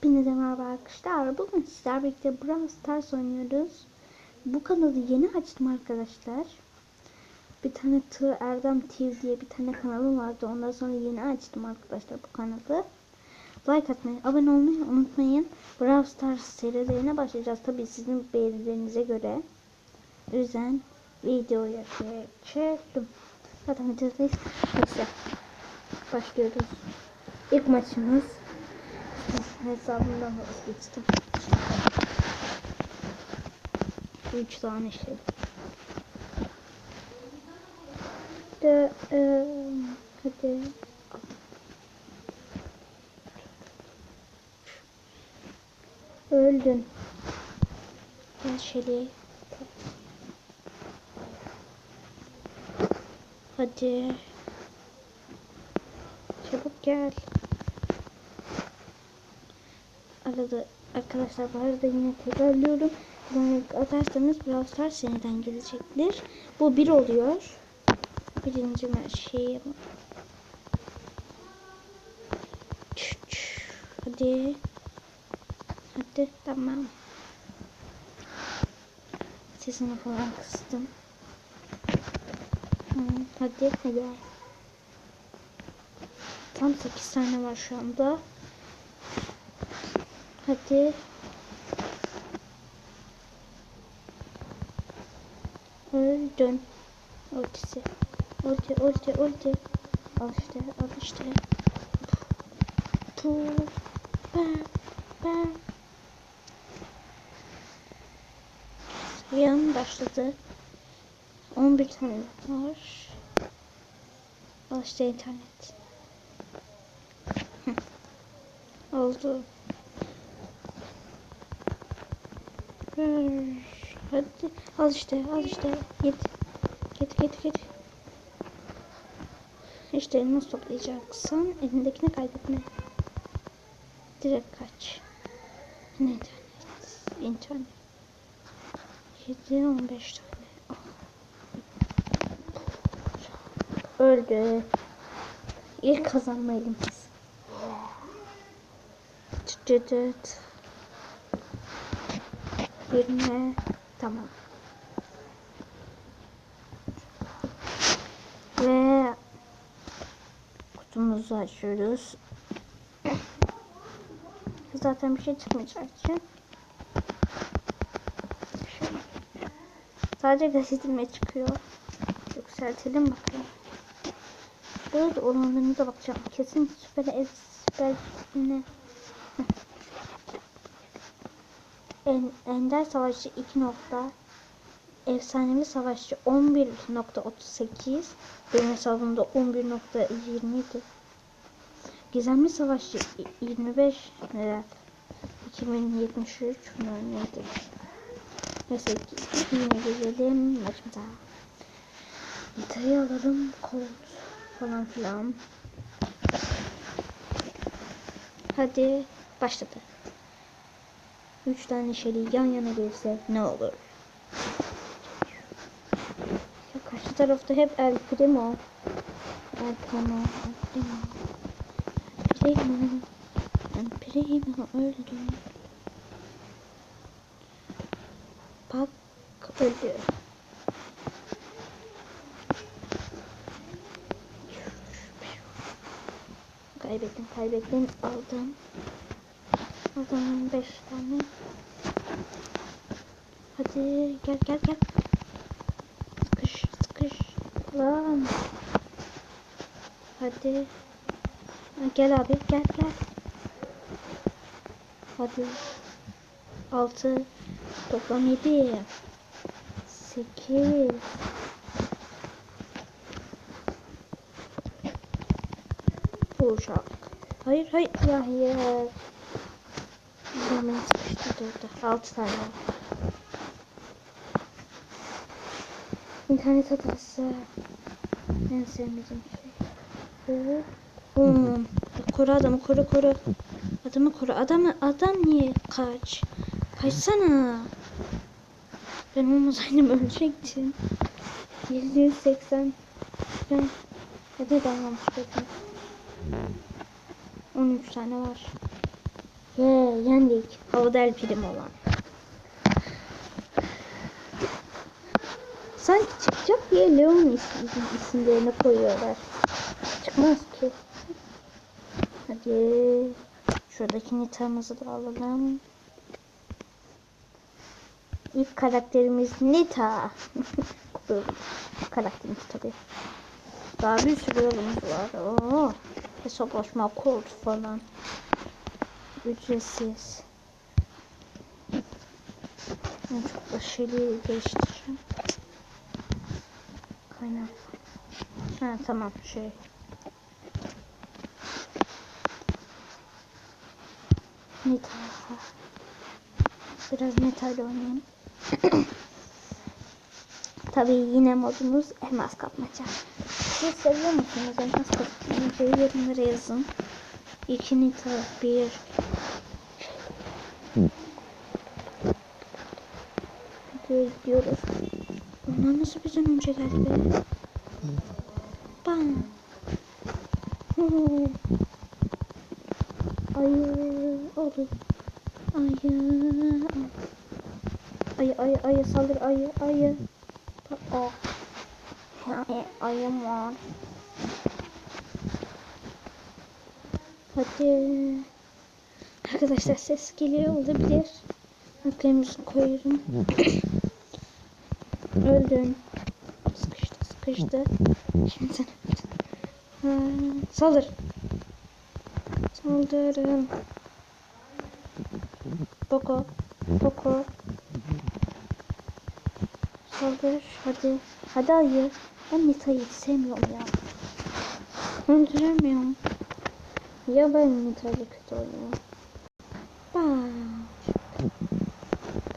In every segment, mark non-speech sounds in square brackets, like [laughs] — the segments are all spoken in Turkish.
Hepinize merhaba arkadaşlar. Bugün sizler birlikte Brawl Stars oynuyoruz. Bu kanalı yeni açtım arkadaşlar. Bir tane Tığ Erdem TV diye bir tane kanalım vardı. Ondan sonra yeni açtım arkadaşlar bu kanalı. Like atmayı, abone olmayı unutmayın. Brawl Stars serilerine başlayacağız. Tabii sizin beğenilerinize göre. O yüzden videoya geçelim. Zaten videodayız. Başlıyoruz. İlk maçımız hesabımdan vazgeçtim. Üç tane şey. De, e, hadi. Öldün. Gel Şeli. Hadi. Çabuk gel. Arada arkadaşlar bu arada yine tekrarlıyorum. Atarsanız Brawl Stars yeniden gelecektir. Bu bir oluyor. Birinci şey Hadi. Hadi tamam. Sesini falan kıstım. Hadi hadi. Tam 8 tane var şu anda. Hadi. Öldün. Ultisi. Ulti, ulti, ulti. Al işte, al işte. Tu. Ben. Ben. Yan başladı. 11 tane var. Al işte internet. Oldu. Hadi al işte al işte git git git git. İşte elmas toplayacaksın elindekini kaybetme. Direkt kaç. Ne internet? İnternet. 7 15 tane. Oh. Öldü. İlk kazanma elimiz. Dıt dıt. Yerine tamam. Ve kutumuzu açıyoruz. Zaten bir şey çıkmayacak için. Sadece gazetime çıkıyor. Yükseltelim bakalım. Böyle olanlarına da bakacağım. Kesin süper süper ne? En, Ender Savaşçı 2 nokta Efsanevi Savaşçı 11.38 Benim hesabımda 11.27 Gizemli Savaşçı 25 neler 2073 bunlar neydi Neyse yine gezelim maçımıza. Detayı alalım kod falan filan. Hadi başladı Üç tane şeri yan yana gelirse ne olur? Ya karşı tarafta hep El Primo. El Primo, El. Primo. El Primo öldü. Bak öldü. Kaybettim, kaybettim, aldım. Aldım 5 tane. Hadi gel gel gel. Sıkış sıkış. Lan. Hadi. Gel abi gel gel. Hadi. 6 toplam 7 8 Bu. Hayır hayır ya hayır. Hemen sıkıştırdı. 6 tane var. İnternet hatası. En sevmediğim şey. Hmm. Koru adamı koru koru. Adamı koru. Adamı adam niye kaç? Kaçsana. Ben olmasaydım [laughs] ölecektim. 780 ben hadi damlamış bakın. 13 tane var. Ye yendik. Havada el prim olan. Sanki çıkacak diye Leon isim, isimlerini koyuyorlar. Çıkmaz ki. Hadi. Şuradaki nitamızı da alalım. İlk karakterimiz Nita. [laughs] Karakterimiz tabii. Daha bir sürü yolumuz var. Oo. Hesaplaşma kod falan. Ücretsiz. En çok şeyleri değiştireceğim. Kaynak. Ha tamam şey. Nita. Biraz metal oynayayım. [coughs] Tabii yine modumuz elmas kapmaca. Siz seviyor musunuz elmas kapmacayı yorumlara yazın. İki Nita, bir. Gidiyoruz. Onlar nasıl bizden önce geldi be? Bam. Hı. Ayı olur. Ayı. Ayı ayı ayı saldır ayı ayı. Oh. Ayı, ayım var. Hadi. Arkadaşlar ses geliyor olabilir. Kalemizi koyuyorum. Öldün. Sıkıştı sıkıştı. Şimdi sen ha, saldır. Saldırın. Boko. Boko. Saldır. Hadi. Hadi ayı. Ben Nita'yı sevmiyorum ya. Öldüremiyorum. Ya ben Nita'yla kötü oynuyorum. Bal.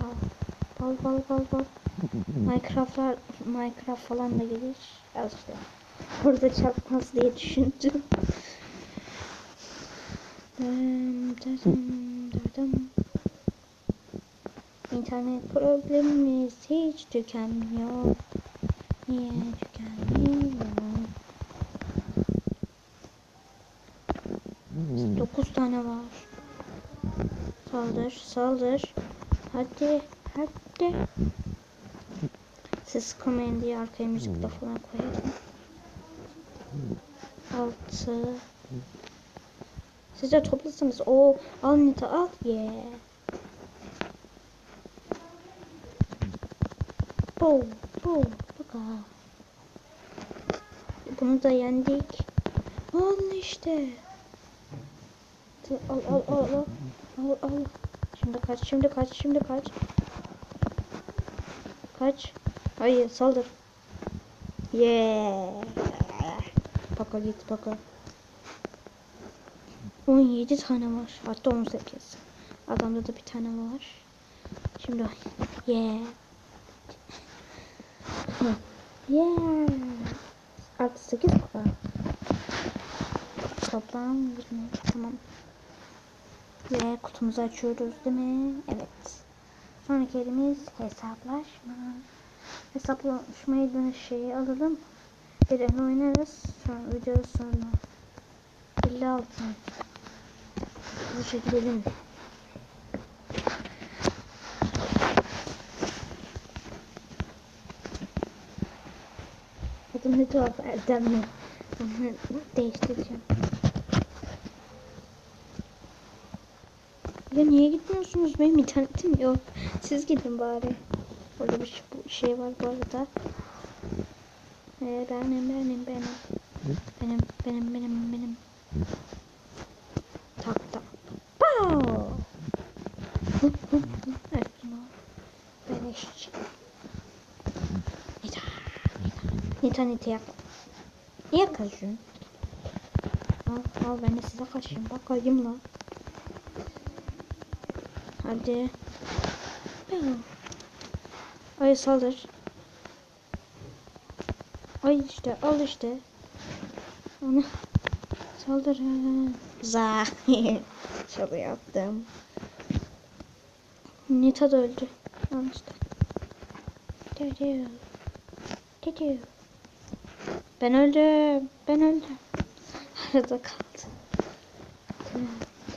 Bal. Bal bal bal bal. Minecraft'lar Minecraft falan da gelir. Az. Burada çarpmaz diye düşündüm. İnternet problemimiz hiç tükenmiyor. Niye tükenmiyor? 9 tane var. Saldır, saldır. Hadi, hadi. Siz sıkılmayın diye arkaya müzik de falan koyarım. 6 Siz de toplasanız. O al Nita al. Yeah. Bo, bo, baka. Bunu da yendik. Al işte. Al al al al. Al al. Şimdi kaç, şimdi kaç, şimdi kaç. Kaç. Hayır saldır. Yeah. Baka git baka. 17 tane var. Hatta 18. Adamda da bir tane var. Şimdi yeah. yeah. Artı 8 baka. Toplam 20. Tamam. Ve kutumuzu açıyoruz değil mi? Evet. Sonraki elimiz hesaplaşma. Hesaplaşmayı da şeyi alalım. Bir el oynarız. Sonra video sonra. 56. Hızlıca gidelim. Adım ne tuhaf Erdem mi? Onu [laughs] değiştireceğim. Ya niye gitmiyorsunuz? Benim internetim yok. Siz gidin bari. Orada bir şey- bu şey var bu arada. Ee, benim benim benim. Benim benim benim benim. Tak tak. Pow! evet bunu. Beleşçi. Nita. Nita Nita yak. Niye kaçıyorsun? Al al ben de size kaçayım. Bakayım lan. Hadi. Ay saldır. Ay işte al işte. Onu saldır. Za. Şaka [laughs] yaptım. Nita da öldü. Al işte. Dedi. Dedi. Ben öldüm. Ben öldüm. Arada kaldı. Tı,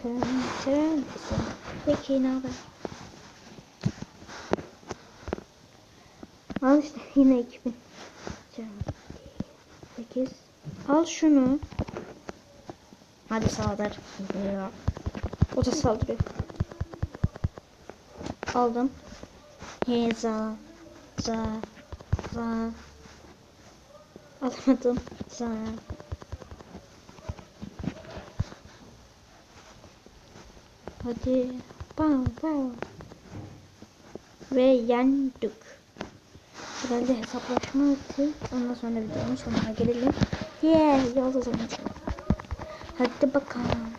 Tren, tren. Peki ne haber? Al işte [laughs] yine 2000. 8. Al şunu. Hadi saldır. O da saldırıyor. Aldım. He za. Za. Za. Alamadım. Za. Hadi. Bam bam. Ve yendik. Herhalde hesaplaşma bitti. Ondan sonra videonun sonuna gelelim. Yeah, yolda zaman Hadi bakalım.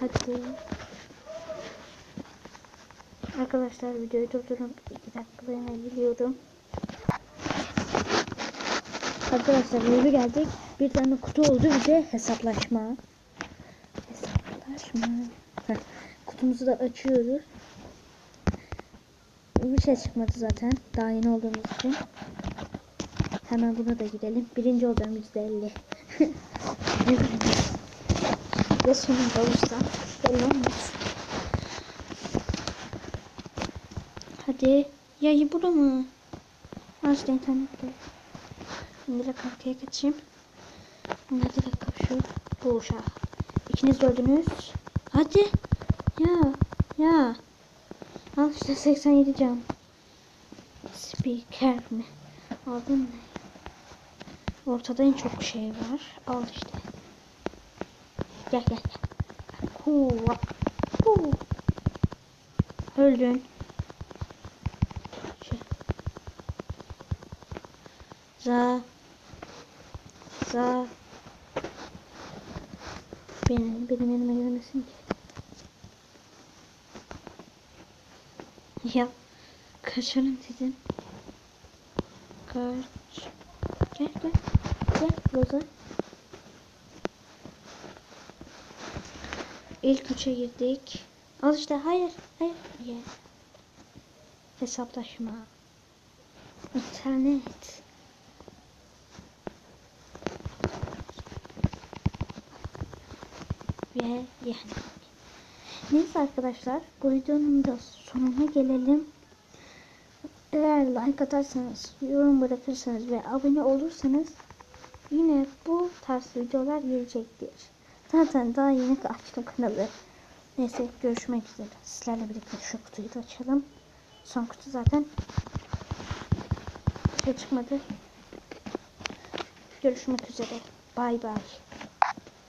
Hadi. Arkadaşlar videoyu durdurup 2 dakikalığına geliyorum. Arkadaşlar yeni geldik. Bir tane kutu oldu bir de hesaplaşma. Hesaplaşma. Kutumuzu da açıyoruz. Bir şey çıkmadı zaten. Daha yeni olduğumuz için. Hemen buna da gidelim. Birinci olacağım %50. ne birinci? Ya sonunda olursa belli olmaz. Hadi. Ya burada mı? Açtı internette. Şimdi direkt arkaya. Bunlar direkt kapışıyor. Bu uşağı. İkiniz de öldünüz. Hadi. Ya. Ya. Al işte 87 can. Speaker mi? Aldın mı? Ortada en çok şey var. Al işte. Gel gel gel. Huva. Hu. Öldün. Şey. Za. Za. Benim, benim elime gelmesin ki. Ya kaçalım dedim. Kaç. Gel gel. Gel Roza. İlk üçe girdik. Al işte hayır. Hayır. Ya. Hesaplaşma. İnternet. Ve yani. Neyse arkadaşlar bu videonun da sonuna gelelim. Eğer like atarsanız, yorum bırakırsanız ve abone olursanız yine bu tarz videolar gelecektir. Zaten daha yeni açtım kanalı. Neyse görüşmek üzere. Sizlerle birlikte şu kutuyu da açalım. Son kutu zaten şey çıkmadı. Görüşmek üzere. Bay bay.